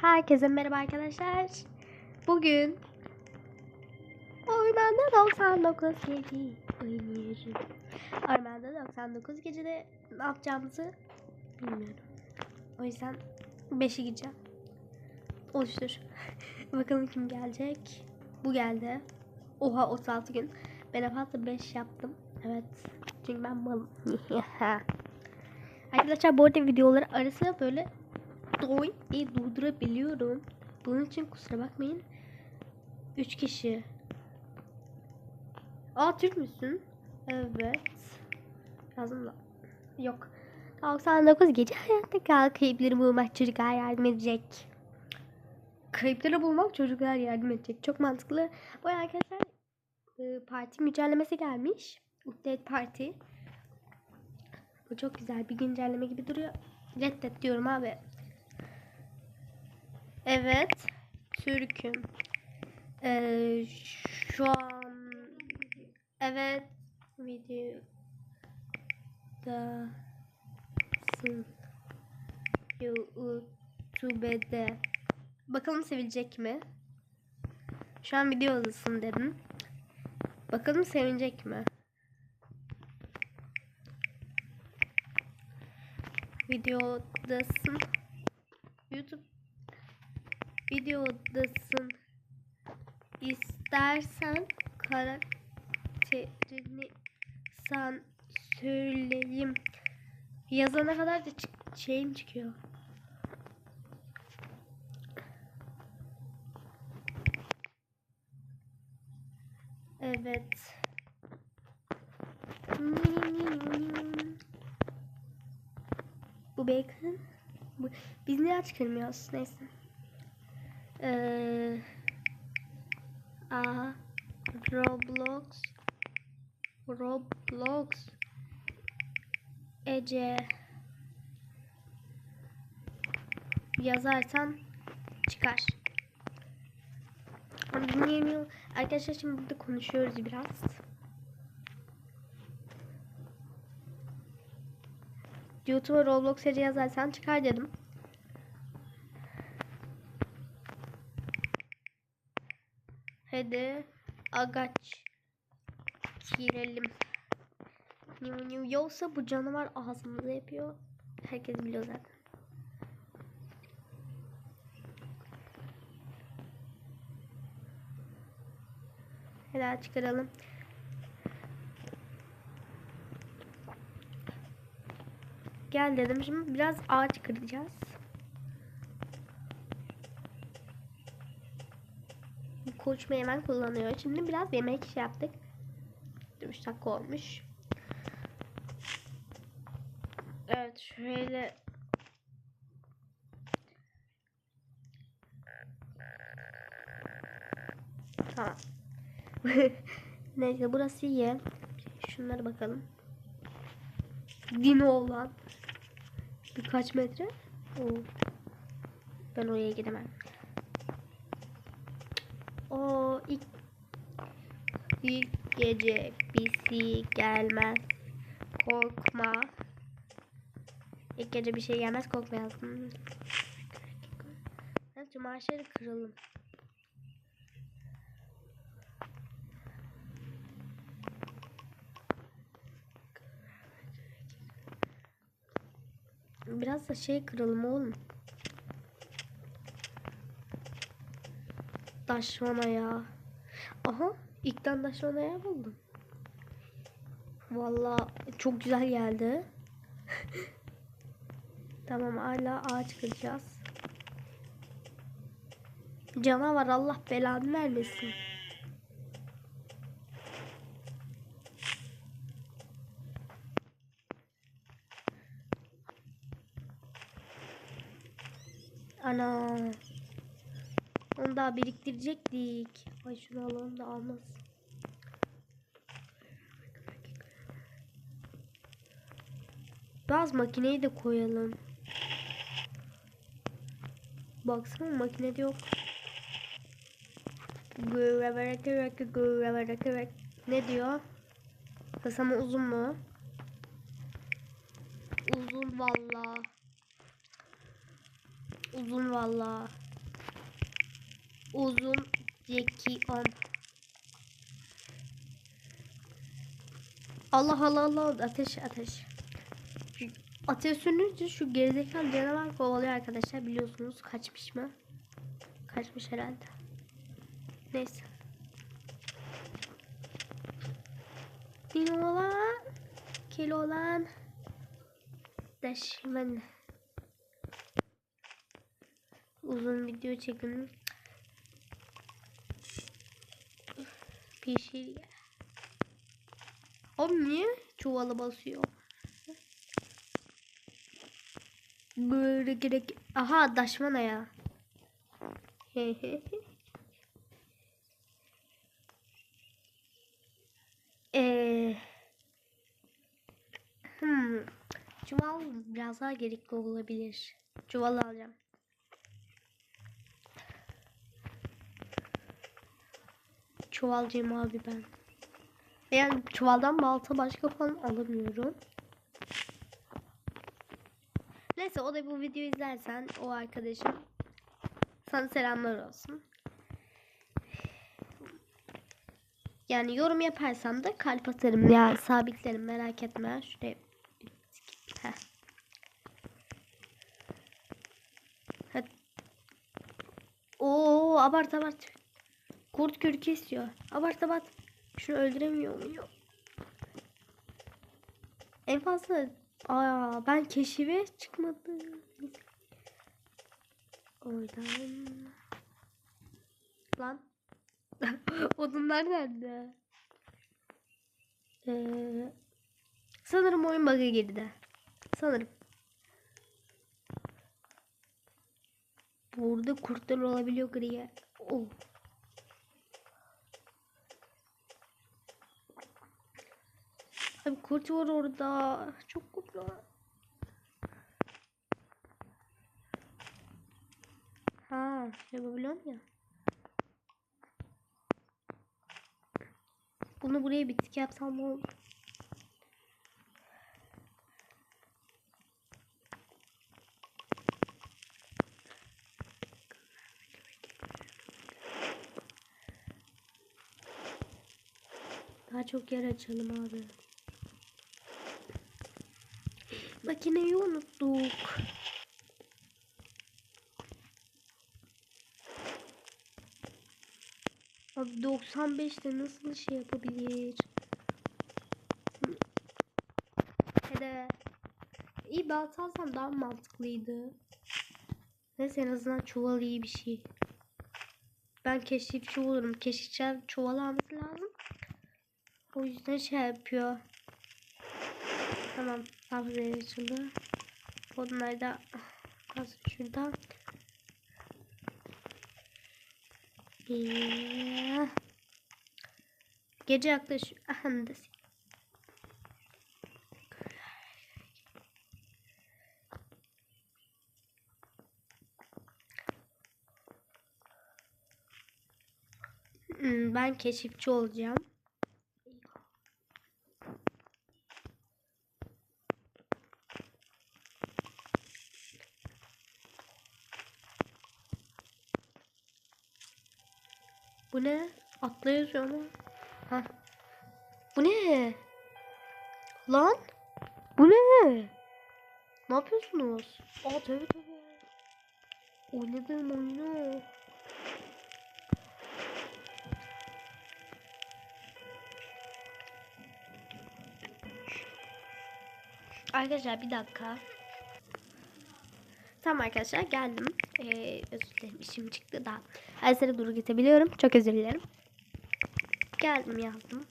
Herkese merhaba arkadaşlar. Bugün Ormanda 99 gece oynuyoruz. Ormanda 99 gecede ne yapacağımızı bilmiyorum. O yüzden 5'e gideceğim. Oluştur. Bakalım kim gelecek. Bu geldi. Oha 36 gün. Ben en fazla 5 yaptım. Evet. Çünkü ben malım. Arkadaşlar bu arada videoları arasında böyle doy diye durdurabiliyorum. Bunun için kusura bakmayın. 3 kişi. Aa Türk müsün? Evet. Yazdım da. Yok. 99 gece hayatta kal. Kayıpları bulmak çocuklar yardım edecek. Kayıpları bulmak çocuklar yardım edecek. Çok mantıklı. Bu arkadaşlar e, parti güncellemesi gelmiş. Update parti. Bu çok güzel bir güncelleme gibi duruyor. Reddet diyorum abi. Evet. Türk'üm. Ee, şu an evet videodasın YouTube'de bakalım sevilecek mi? Şu an videodasın dedim. Bakalım sevinecek mi? Videodasın YouTube videodasın. İstersen karakterini sen söyleyeyim. Yazana kadar da çık şeyim çıkıyor. Evet. Bu bacon bu, biz niye çıkarmıyoruz neyse ee, a Roblox Roblox Ece yazarsan çıkar. Ama dinleyemiyor. Arkadaşlar şimdi burada konuşuyoruz biraz. YouTube'a Roblox Ece yazarsan çıkar dedim. Hadi agaç girelim. Yoksa bu canavar ağzımıza yapıyor. Herkes biliyor zaten. Hadi çıkaralım. Gel dedim. Şimdi biraz ağaç kıracağız. Konuşmayı hemen kullanıyor. Şimdi biraz yemek şey yaptık. 3 dakika olmuş. Evet şöyle Tamam. Neyse burası iyi. Şunlara bakalım. Dino olan. Birkaç metre. Oo. Ben oraya gidemem. O ilk, ilk gece bizi gelmez. Korkma. İlk gece bir şey gelmez korkmayalım. Ben cumartesi kıralım. Biraz da şey kıralım oğlum. Taşman ayağı. Aha ilkten taşman ayağı buldum. Valla çok güzel geldi. tamam hala ağaç kıracağız. Canavar Allah belanı vermesin. Ana. Onu daha biriktirecektik. Ay şunu alalım da almaz. Biraz makineyi de koyalım. Baksana makinede yok. Ne diyor? Kısa mı uzun mu? Uzun valla. Uzun valla. Uzun Jackie on. Allah Allah Allah ateş ateş. Ateş sönünce şu gerizekalı canavar kovalıyor arkadaşlar biliyorsunuz kaçmış mı? Kaçmış herhalde. Neyse. Kilolan. Kilolan. Deşmen. Uzun video çekin. Pişir. Oğlum niye çuvalı basıyor? Böyle gerek. Aha daşmana ya. Eee. Hmm. Çuval biraz daha gerekli olabilir. Çuval alacağım. Çuvalcıyım abi ben. Yani çuvaldan balta başka falan alamıyorum. Neyse o da bu videoyu izlersen o arkadaşım sana selamlar olsun. Yani yorum yaparsan da kalp atarım ya sabitlerim merak etme. Şuraya Heh. Oo abart abart. Kurt kürkü istiyor. Abart abart. Şunu öldüremiyor muyum? En fazla Aa ben keşife çıkmadım. Oradan. Lan. Odunlar nerede? Ee, sanırım oyun bug'a girdi. Sanırım. Burada kurtlar olabiliyor griye. Oh. Abi kurt var orada. Çok kurt var. Ha, yapabiliyorum ya. Bunu buraya bitki yapsam olur? Daha çok yer açalım abi. Makineyi unuttuk. Abi 95'te nasıl şey yapabilir? Hele iyi balta alsam daha mantıklıydı. Neyse en azından çuval iyi bir şey. Ben keşifçi olurum. Keşifçi çuval alması lazım. O yüzden şey yapıyor. Tamam. Hafızaya açıldı. Bunlar da kalsın şurada. Ee, gece yaklaşıyor. Aha da Hmm, ben keşifçi olacağım. Ne? Atla yazıyor ama. Ha. Bu ne? Lan? Bu ne? Ne yapıyorsunuz? Aa tabii tabii. Oynadım oyunu. Arkadaşlar bir dakika. Tamam arkadaşlar geldim. Ee, özür dilerim işim çıktı da. Her sene duru geçebiliyorum. Çok özür dilerim. Geldim yazdım.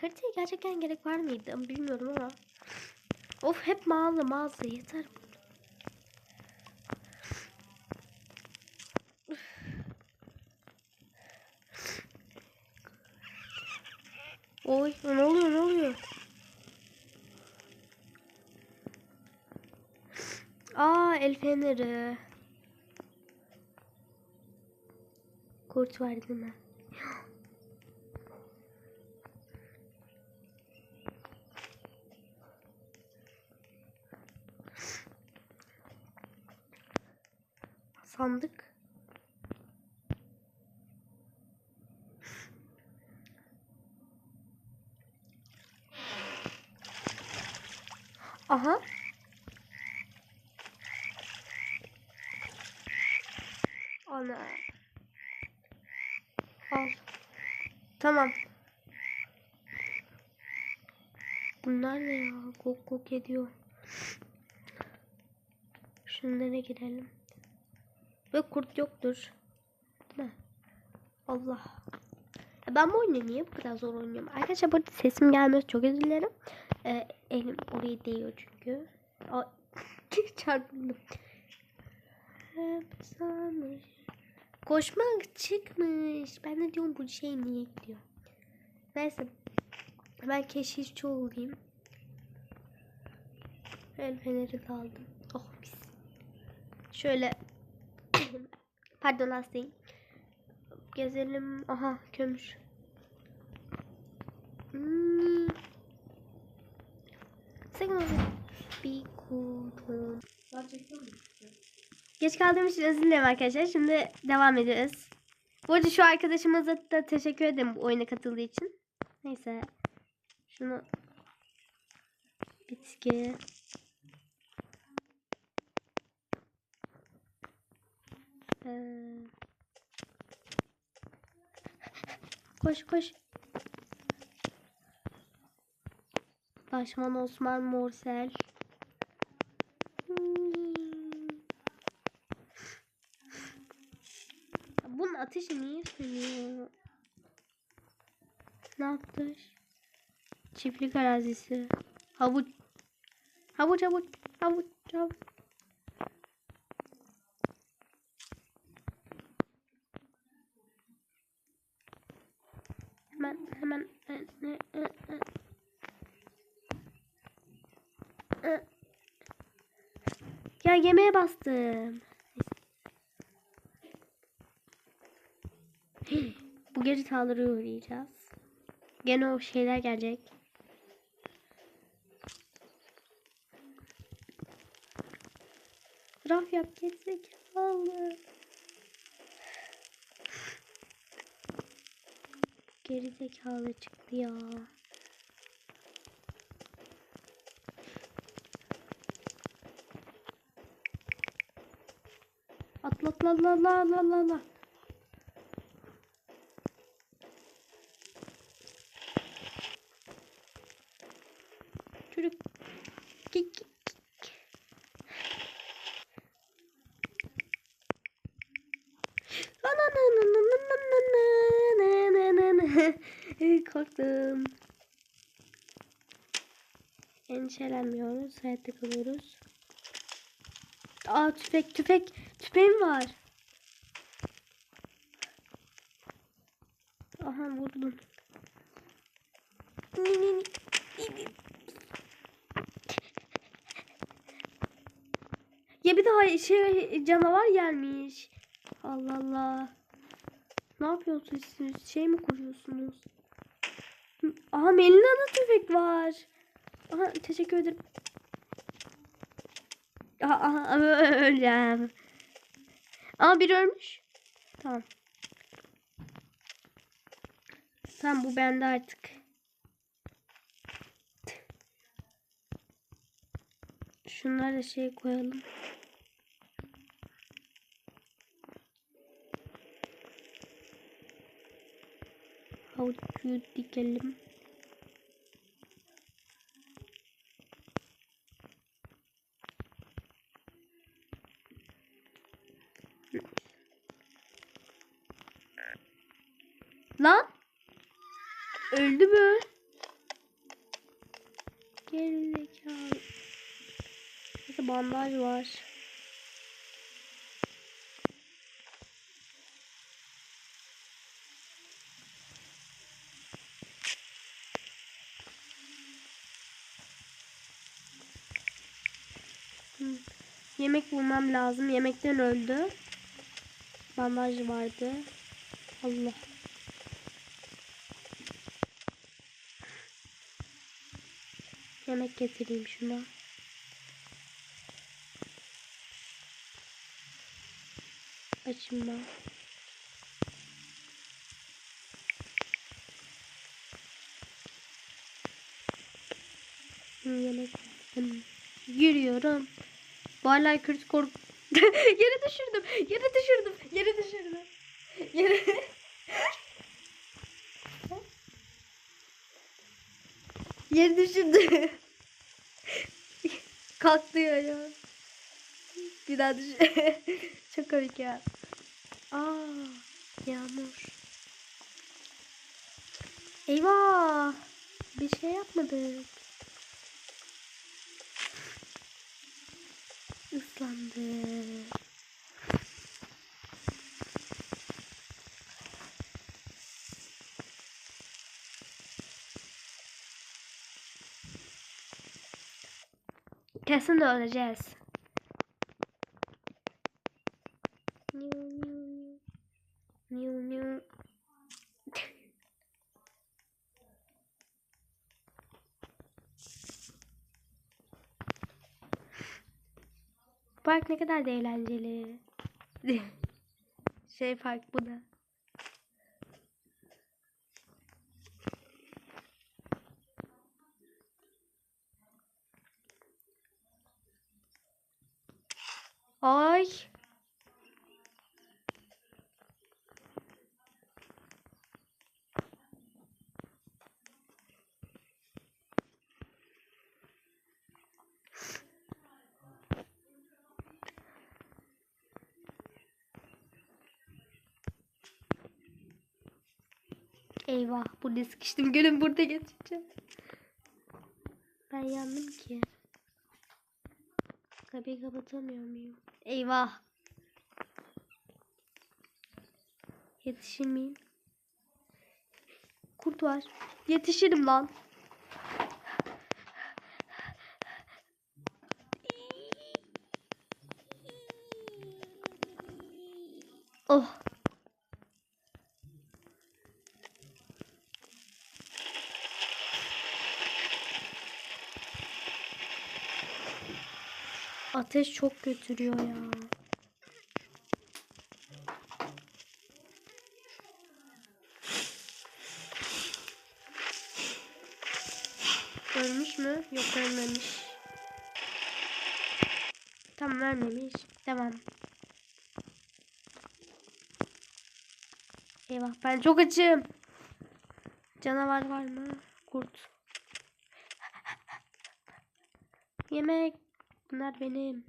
Haritaya gerçekten gerek var mıydı bilmiyorum ama. Of hep mağaza mağaza yeter. Oy Kenara. Kurt var değil mi? Sandık. Aha. Tamam. Bunlar ne ya? Kok kok ediyor. Şunlara girelim. Ve kurt yoktur. Ne? Allah. Ya Ben bu oyunu niye bu kadar zor oynuyorum? Arkadaşlar burada sesim gelmez çok özür dilerim. Ee, elim oraya değiyor çünkü. Çarpıldım. Hep sanmış. Koşmak çıkmış. Ben de diyorum bu şey niye gidiyor. Neyse. Ben keşifçi olayım. El feneri de aldım. Oh mis. Şöyle. Pardon hastayım. Gezelim. Aha kömür. Hmm. Sakın. Bir kudum. Geç kaldığım için özür dilerim arkadaşlar. Şimdi devam ediyoruz. Bu arada şu arkadaşımıza da teşekkür ederim bu oyuna katıldığı için. Neyse. Şunu bitki. Ee, koş koş. Başman Osman Morsel. Hmm. Bunun ateşi niye sönüyor? Ne yaptı? Çiftlik arazisi. Havuç. Havuç havuç. Havuç havuç. Hemen hemen. e, e. E. Ya yemeğe bastım. Bu gece saldırıya uğrayacağız. Gene o şeyler gelecek. Raf yap gerizekalı. Gerizekalı çıktı ya. Atla atla la la la la Endişelenmiyoruz. Hayatta kalıyoruz. Aa tüfek tüfek. Tüfeğim var. Aha vurdum. Ya bir daha şey canavar gelmiş. Allah Allah. Ne yapıyorsunuz siz? Şey mi kuruyorsunuz? Aha Melina'da tüfek var. Aha teşekkür ederim. Aha, öleceğim. Aa biri ölmüş. Tamam. Tamam bu bende artık. Şunları şey koyalım. Havucu dikelim. Lan. Öldü mü? Gerizekalı. Bandaj var. Yemek bulmam lazım. Yemekten öldü. Bandaj vardı. Allah. Yemek getireyim şuna. Hı, Yemek. Yürüyorum. Barlay Kürt kork... yere düşürdüm. Yere düşürdüm. Yere düşürdüm. Yere... yere düşürdüm. Kalktı ya. Bir daha düş. Çok komik ya. Aa, yağmur. Eyvah. Bir şey yapmadık. Islandı. Kesin de öleceğiz. Park ne kadar da eğlenceli. şey park bu da. Ay. Burada sıkıştım. Gülüm burada geçeceğim. Ben yandım ki. Kapıyı kapatamıyor muyum? Eyvah. Yetişir miyim? Kurt var. Yetişirim lan. Oh. Ateş çok götürüyor ya. Ölmüş mü? Yok ölmemiş. Tamam ölmemiş. Devam. Eyvah ben çok açım. Canavar var mı? Kurt. Yemek. Bunlar benim.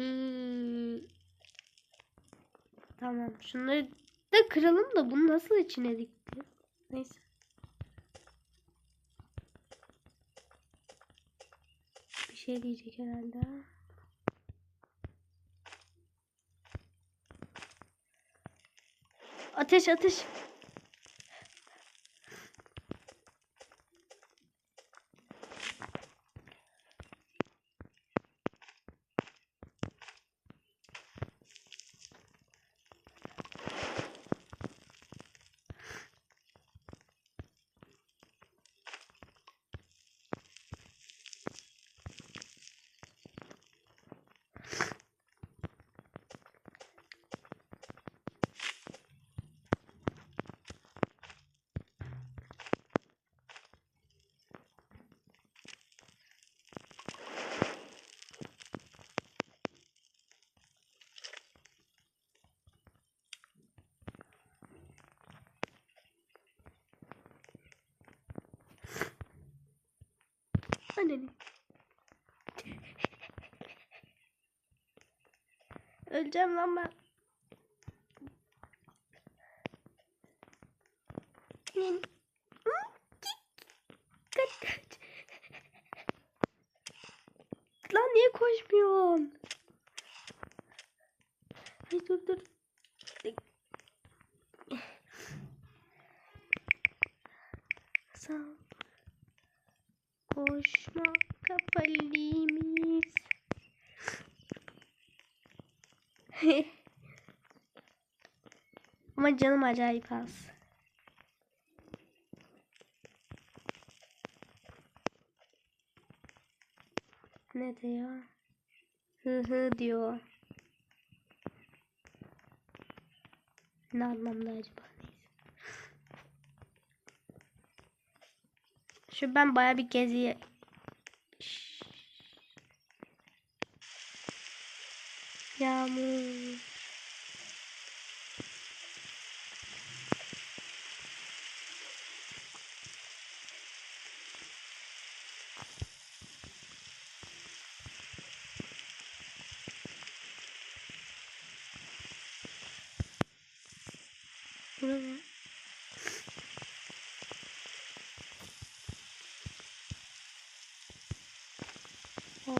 Hı. Tamam. Şunları da kıralım da bunu nasıl içine dikti? Neyse. Bir şey diyecek herhalde. Ateş ateş. Anneni. Öleceğim lan ben. Canım acayip az. Ne diyor? Hı hı diyor. Ne anlamda acaba? Şu ben baya bir geziye... Yağmur. Bu ne? Aa.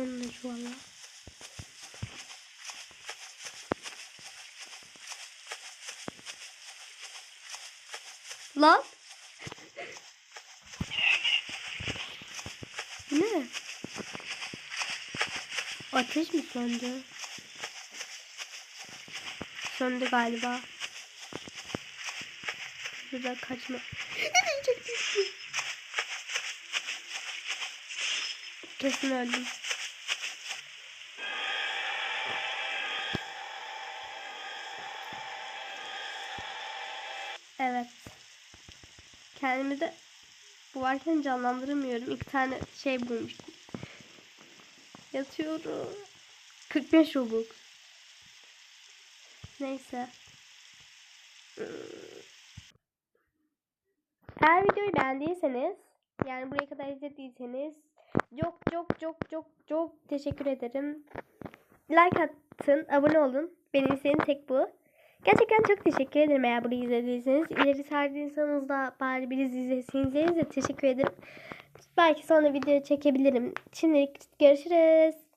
Ne çuvala? Lan! Ne? Ateş mi söndü? Söndü galiba. Burada kaçma. Çok. Kesin öldüm. Evet. Kendimi de bu varken canlandıramıyorum. İki tane şey bulmuştum. Yatıyorum. 45 Robux. Neyse. Eğer videoyu beğendiyseniz yani buraya kadar izlediyseniz çok çok çok çok çok teşekkür ederim. Like atın, abone olun. Benim istediğim tek bu. Gerçekten çok teşekkür ederim eğer burayı izlediyseniz. İleri sardıysanız da bari biriniz izlesiniz de teşekkür ederim. Belki sonra video çekebilirim. Şimdilik görüşürüz.